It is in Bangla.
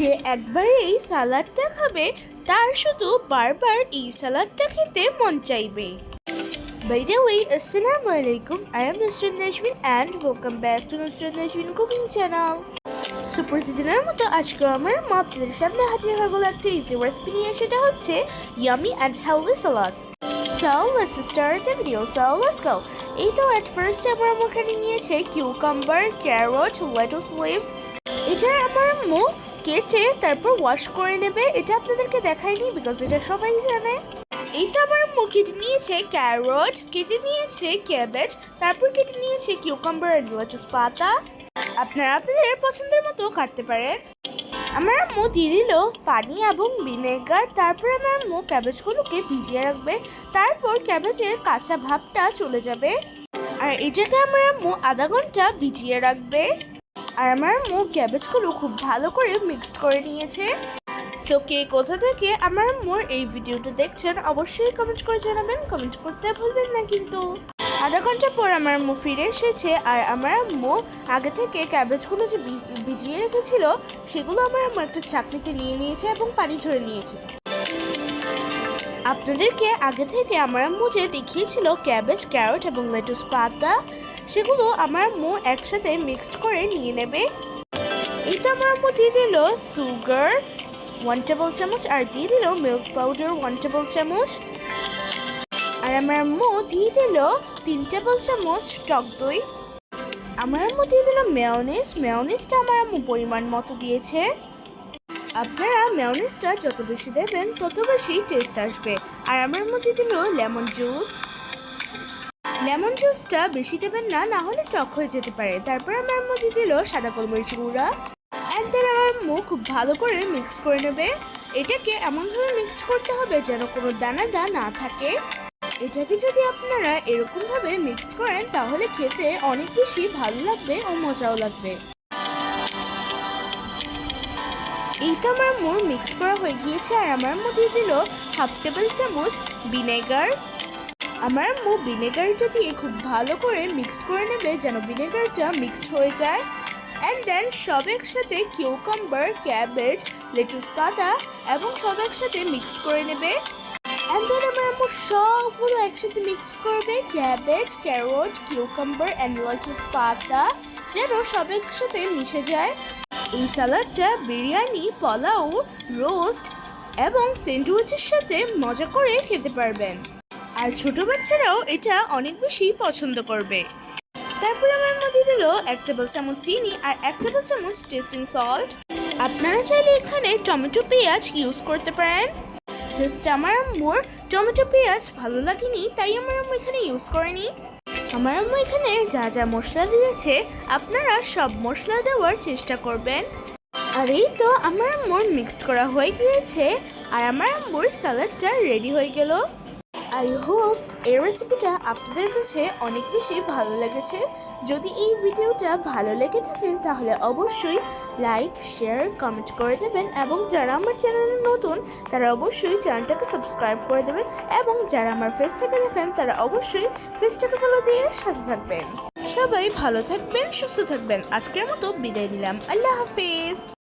যে একবার এই সালাডটা খাবে তার শুধু বারবার এই সালাডটা খেতে মন চাইবে By the way, Assalamu alaikum. I am Nusrat Najmin and welcome back to Nusrat Najmin Cooking Channel. So প্রতিদিনের মতো আজকে আমার মা আপনাদের সামনে হাজির হয়ে একটা ইজি রেসিপি নিয়ে সেটা হচ্ছে yummy and healthy salad So let's start the video. So let's go. এই at first আমার এখানে নিয়েছে কিউকাম্বার ক্যারট লেটুস লিভ এটা আমার আম্মু কেটে তারপর ওয়াশ করে নেবে, এটা আপনাদেরকে দেখাইনি বিকজ এটা সবাই জানে। এইটা আম্মু কেটে নিয়েছে ক্যারট কেটে নিয়েছে ক্যাবেজ তারপর কেটে নিয়েছে কিউকাম্বার আর লেটুস পাতা। আপনারা আপনাদের পছন্দের মতো কাটতে পারেন। আমার আম্মু দিয়ে দিল পানি এবং ভিনেগার তারপর আমার আম্মু ক্যাবেজগুলোকে ভিজিয়ে রাখবে, তারপর ক্যাবেজের কাঁচা ভাবটা চলে যাবে। আর এটাকে আমার আম্মু আধা ঘণ্টা ভিজিয়ে রাখবে। আর আমার আম্মু ক্যাবেজগুলো খুব ভালো করে মিক্সড করে নিয়েছে। সো কে কোথা থেকে আমার মোর এই ভিডিওটা দেখছেন, অবশ্যই কমেন্ট করে জানাবেন। কমেন্ট করতে ভুলবেন না কিন্তু। আধা ঘণ্টা পর আমার আম্মু ফিরে এসেছে আর আমার আম্মু আগে থেকে ক্যাবেজগুলো যে ভিজিয়ে রেখেছিল, সেগুলো আমার আম্মু একটা চাকরিতে নিয়ে নিয়েছে এবং পানি ঝরে নিয়েছে। আপনাদেরকে আগে থেকে আমার আম্মু যে দেখিয়েছিল ক্যাবেজ, ক্যারট এবং লেটুস পাতা। সেগুলো আমার আম্মু একসাথে মিক্সড করে নিয়ে নেবে। এটা আমার আম্মু দিয়ে দিল সুগার ওয়ান টেবিল চামচ আর দিয়ে দিল মিল্ক পাউডার ওয়ান টেবিল চামচ। আর আমার আম্মু দিয়ে দিল তিন টেবিল চামচ টক দই। আমার আম্মু দিয়ে দিল মেয়নিস মেয়নিসটা আমার আম্মু পরিমাণ মতো দিয়েছে। আপনারা মেয়নিসটা যত বেশি দেবেন, তত বেশি টেস্ট আসবে। আর আমার মধ্যে দিল লেমন জুস লেমন জুসটা বেশি দেবেন না না হলে টক হয়ে যেতে পারে। তারপর আমার মধ্যে দিল সাদা গোলমরিচ গুঁড়া। অ্যান্ড দেন আমার মুখ খুব ভালো করে মিক্স করে নেবে। এটাকে এমনভাবে মিক্সড করতে হবে যেন কোনো দানা দা না থাকে। এটাকে যদি আপনারা এরকমভাবে মিক্সড করেন, তাহলে খেতে অনেক বেশি ভালো লাগবে ও মজাও লাগবে। এইটা আমার মোর মিক্স করা হয়ে গিয়েছে। আর আমার মধ্যে দিল হাফ টেবিল চামচ ভিনেগার আমার আম্মু ভিনেগারটা দিয়ে খুব ভালো করে মিক্সড করে নেবে যেন ভিনেগারটা মিক্সড হয়ে যায়। অ্যান্ড দেন সব একসাথে কিউকাম্বার ক্যাবেজ লেটুস পাতা এবং সব একসাথে মিক্সড করে নেবে। অ্যান্ড দেন আমার আম্মু সবগুলো একসাথে মিক্সড করবে cabbage carrot cucumber and lettuce পাতা যেন সব একসাথে মিশে যায়। এই সালাডটা বিরিয়ানি, পোলাও রোস্ট এবং স্যান্ডউইচের সাথে মজা করে খেতে পারবেন। আর ছোট বাচ্চারাও এটা অনেক বেশি পছন্দ করবে। তারপর আমার মধ্যে দিল এক টেবিল চামচ চিনি আর এক টেবিল চামচ টেস্টিং সল্ট আপনারা চাইলে এখানে টমেটো পেঁয়াজ ইউজ করতে পারেন। জাস্ট আমার আম্মুর টমেটো পেঁয়াজ ভালো লাগেনি, তাই আমার আম্মু এখানে ইউজ করেনি। আমার আম্মু এখানে যা যা মশলা দিয়েছে, আপনারা সব মশলা দেওয়ার চেষ্টা করবেন। আর এই তো আমার আম্মুর মিক্সড করা হয়ে গিয়েছে, আর আমার আম্মুর স্যালাডটা রেডি হয়ে গেল। আই হোপ এই রেসিপিটা আপনাদের কাছে অনেক বেশি ভালো লেগেছে। যদি এই ভিডিওটা ভালো লেগে থাকে, তাহলে অবশ্যই লাইক শেয়ার কমেন্ট করে দেবেন এবং যারা আমার চ্যানেলে নতুন, তারা অবশ্যই চ্যানেলটাকে সাবস্ক্রাইব করে দেবেন এবং যারা আমার ফেসটাকে দেখেন, তারা অবশ্যই ফেসটাকে ফলো দিয়ে সাথে থাকবেন। সবাই ভালো থাকবেন, সুস্থ থাকবেন। আজকের মতো বিদায় নিলাম। আল্লাহ হাফিজ।